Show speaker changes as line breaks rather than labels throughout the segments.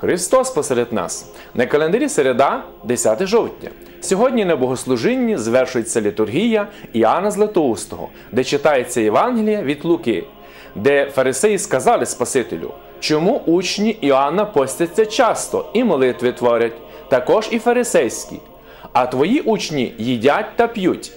Христос посеред нас. На календарі середа, 10 жовтня. Сьогодні на богослужінні звершується літургія Іоанна Златоустого, де читається Євангелія від Луки, де фарисеї сказали Спасителю, чому учні Іоанна постяться часто і молитви творять, також і фарисейські, а твої учні їдять та п'ють.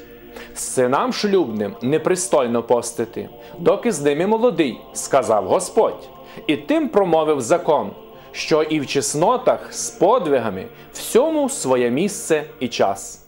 Синам шлюбним непристойно постити, доки з ними молодий, сказав Господь. І тим промовив закон, що і в чеснотах з подвигами всьому своє місце і час.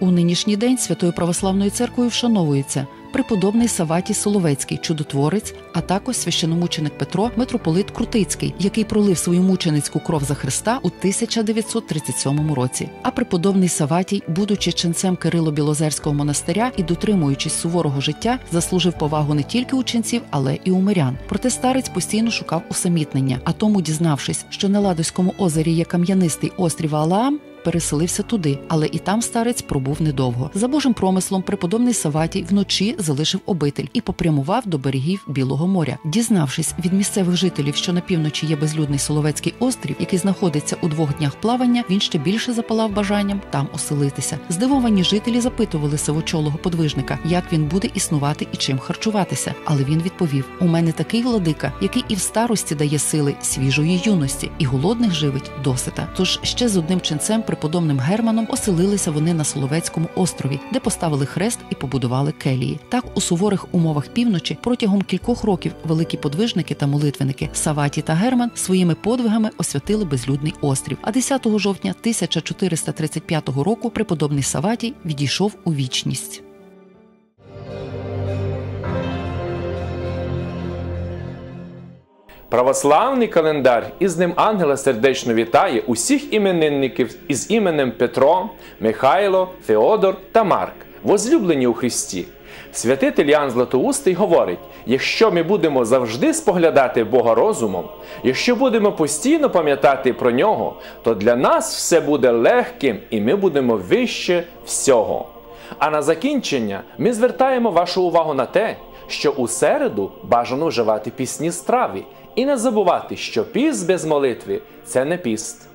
У нинішній день Святою Православною церквою вшановується преподобний Саватій Соловецький, чудотворець, а також священомученик Петро, митрополит Крутицький, який пролив свою мученицьку кров за Христа у 1937 році. А преподобний Саватій, будучи ченцем Кирило-Білозерського монастиря і дотримуючись суворого життя, заслужив повагу не тільки у ченців, але і у мирян. Проте старець постійно шукав усамітнення, а тому, дізнавшись, що на Ладоському озері є кам'янистий острів Алаам, переселився туди, але і там старець пробув недовго. За Божим промислом преподобний Саватій вночі залишив обитель і попрямував до берегів Білого моря. Дізнавшись від місцевих жителів, що на півночі є безлюдний Соловецький острів, який знаходиться у двох днях плавання, він ще більше запалав бажанням там оселитися. Здивовані жителі запитували сивочолого подвижника, як він буде існувати і чим харчуватися. Але він відповів: у мене такий владика, який і в старості дає сили свіжої юності, і голодних живить досита. Тож ще з одним ченцем преподобним Германом оселилися вони на Соловецькому острові, де поставили хрест і побудували келії. Так у суворих умовах півночі протягом кількох років великі подвижники та молитвенники Саваті та Герман своїми подвигами освятили безлюдний острів. А 10 жовтня 1435 року преподобний Саватій відійшов у вічність.
Православний календар із ним ангела сердечно вітає усіх іменинників із іменем Петро, Михайло, Феодор та Марк, возлюблені у Христі. Святитель Ян Златоустий говорить: якщо ми будемо завжди споглядати Бога розумом, якщо будемо постійно пам'ятати про нього, то для нас все буде легким і ми будемо вище всього. А на закінчення ми звертаємо вашу увагу на те, що у середу бажано вживати пісні страви і не забувати, що піст без молитви це не піст.